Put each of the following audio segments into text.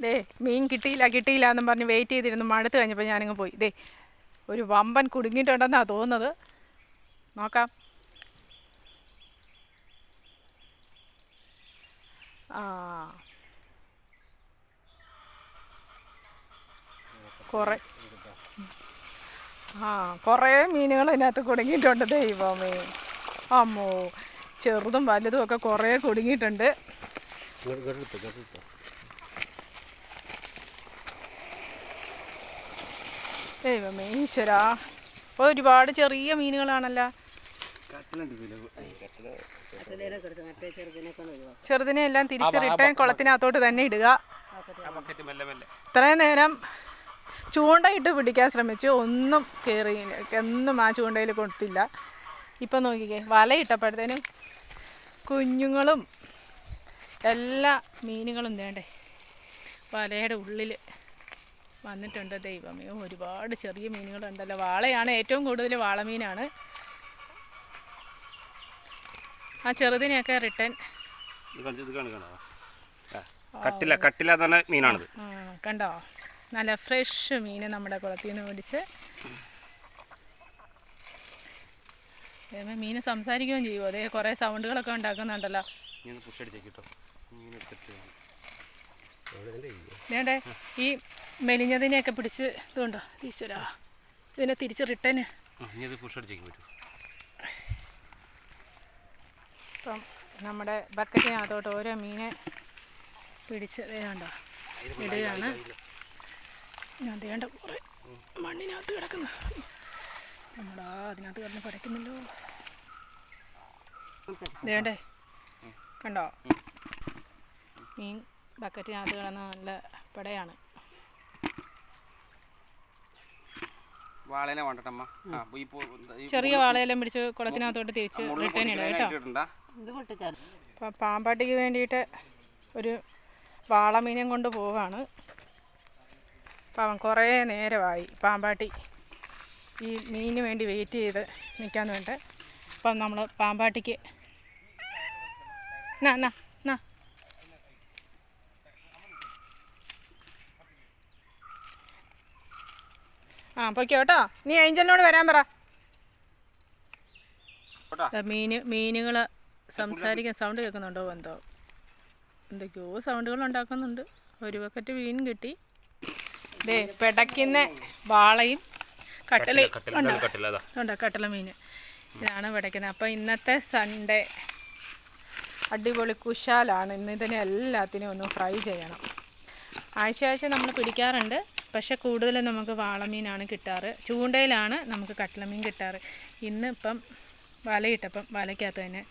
ദേ മീൻ കിട്ടിയില്ല കിട്ടിയില്ല എന്നും പറഞ്ഞ് വെയിറ്റ് ചെയ്തിരുന്നു മടുത്ത് കഴിഞ്ഞപ്പോൾ ഞാനിങ്ങ് പോയി ദേ ഒരു വമ്പൻ കുടുങ്ങിയിട്ടുണ്ടെന്നാണ് തോന്നുന്നത് നോക്കാം ആ കുറേ ആ കുറേ മീനുകൾ അതിനകത്ത് കുടുങ്ങിയിട്ടുണ്ട് ദൈവമേ അമ്മോ ചെറുതും വലുതും ഒക്കെ കുറേ കുടുങ്ങിയിട്ടുണ്ട് ദൈവമേ ഈശ്വരാ. ഒരുപാട് ചെറിയ മീനുകളാണല്ലോ. ചെറുതിനെ എല്ലാം തിരിച്ച് റിട്ടേൺ കുളത്തിനകത്തോട്ട് തന്നെ ഇടുക. ഇത്രയും നേരം ചൂണ്ടയിട്ട് പിടിക്കാൻ ശ്രമിച്ചു. ഒന്നും കയറി ഒന്നും ആ ചൂണ്ടയിൽ കൊടുത്തില്ല. ഇപ്പം നോക്കിക്കേ വലയിട്ടപ്പോഴത്തേനും കുഞ്ഞുങ്ങളും എല്ലാ മീനുകളും വേണ്ടേ വലയുടെ ഉള്ളിൽ വന്നിട്ടുണ്ട് ദൈവമേ. ഒരുപാട് ചെറിയ മീനുകളുണ്ടല്ലോ. വാളയാണ് ഏറ്റവും കൂടുതൽ വാളമീനാണ്. ആ ചെറുതിനെയൊക്കെ റിട്ടേൺ. കട്ടില കട്ടില പറഞ്ഞ മീനാണിത്. കണ്ടോ? നല്ല ഫ്രഷ് മീൻ നമ്മുടെ കുളത്തിൽ നിന്ന് പിടിച്ച് മീന് മീൻ സംസാരിക്കുകയും ചെയ്യുമോ അതേ കുറേ സൗണ്ടുകളൊക്കെ ഉണ്ടാക്കുന്നുണ്ടല്ലോ. ഈ മെലിഞ്ഞതിനെയൊക്കെ പിടിച്ച് ഇതുണ്ടോ? ഈശ്വരാ. ഇതിനെ തിരിച്ച് റിട്ടേൺ ഇപ്പം നമ്മുടെ ബക്കറ്റിനകത്തോട്ട് ഓരോ മീനെ പിടിച്ച് ദേ കണ്ടോ? ഇടുകയാണ്. ഞാൻ തേണ്ട കുറേ മണ്ണിനകത്ത് കിടക്കുന്നു. നമ്മളാ അതിനകത്ത് കിടന്ന് പടയ്ക്കുന്നല്ലോ വേണ്ടേ കണ്ടോ? മീൻ ബക്കറ്റിനകത്ത് കിടന്ന നല്ല പടയാണ്. വാളേനെ വേണ്ടട്ടമ്മ ചെറിയ വാളയെല്ലാം പിടിച്ച് കുളത്തിനകത്തോട്ട് തിരിച്ച് റിട്ടേൺ ഇടുക കേട്ടോ. ഇട്ടിട്ടുണ്ടാ ഇത് പൊട്ടിച്ചാൽ അപ്പം പാമ്പാട്ടിക്ക് വേണ്ടിയിട്ട് ഒരു വാളമീനം കൊണ്ട് പോവാണ്. പാവം കുറേ നേരമായി പാമ്പാട്ടി ഈ മീനിന് വേണ്ടി വെയിറ്റ് ചെയ്ത് നിൽക്കാൻ വേണ്ട അപ്പം നമ്മൾ പാമ്പാട്ടിക്ക് എന്നാ നാ നാ ആ പൊയ്ക്കോ കേട്ടോ. നീ ഏഞ്ചലിനോട് വരാൻ പറ. മീന് മീനുകൾ സംസാരിക്കാൻ സൗണ്ട് കേൾക്കുന്നുണ്ടോ എന്തോ? എന്തൊക്കെയോ സൗണ്ടുകൾ ഉണ്ടാക്കുന്നുണ്ട്. ഒരു ബക്കറ്റ് മീൻ കിട്ടി. ദേ പിടയ്ക്കുന്ന വാളയും കട്ടലയും കട്ടില ഉണ്ടോ? കട്ടില മീൻ? ഇതാണ് പിടയ്ക്കുന്നത്. അപ്പോൾ ഇന്നത്തെ സൺഡേ അടിപൊളി കുശാലാണ്. ഇന്ന് ഇതിനെ എല്ലാത്തിനും ഒന്ന് ഫ്രൈ ചെയ്യണം. ആഴ്ച ആഴ്ച നമ്മൾ പിടിക്കാറുണ്ട്. പക്ഷെ കൂടുതലും നമുക്ക് വാളമീനാണ് കിട്ടാറ്. ചൂണ്ടയിലാണ് നമുക്ക് കട്ടിലമീൻ കിട്ടാറ്. ഇന്ന് ഇപ്പം വലയിട്ടപ്പം വലയ്ക്കകത്ത് തന്നെ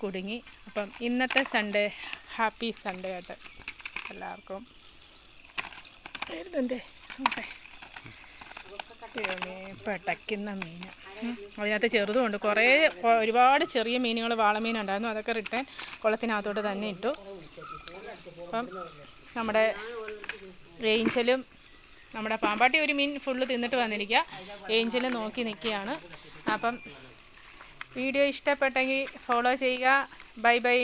കുടുങ്ങി. അപ്പം ഇന്നത്തെ സൺഡേ ഹാപ്പി സൺഡേ ആയിട്ട് എല്ലാവർക്കും. എഴുതണ്ടേ ഓക്കെ പെടയ്ക്കുന്ന മീൻ. അതിനകത്ത് ചെറുതുമുണ്ട്. കുറേ ഒരുപാട് ചെറിയ മീനുകൾ വാളമീനുണ്ടായിരുന്നു. അതൊക്കെ റിട്ടേൺ കുളത്തിനകത്തോട്ട് തന്നെ ഇട്ടു. അപ്പം നമ്മുടെ ഏഞ്ചലും നമ്മുടെ പാമ്പാട്ടി ഒരു മീൻ ഫുള്ള് തിന്നിട്ട് വന്നിരിക്കുക. ഏഞ്ചൽ നോക്കി നിൽക്കുകയാണ്. അപ്പം വീഡിയോ ഇഷ്ടപ്പെട്ടെങ്കിൽ ഫോളോ ചെയ്യുക. Bye bye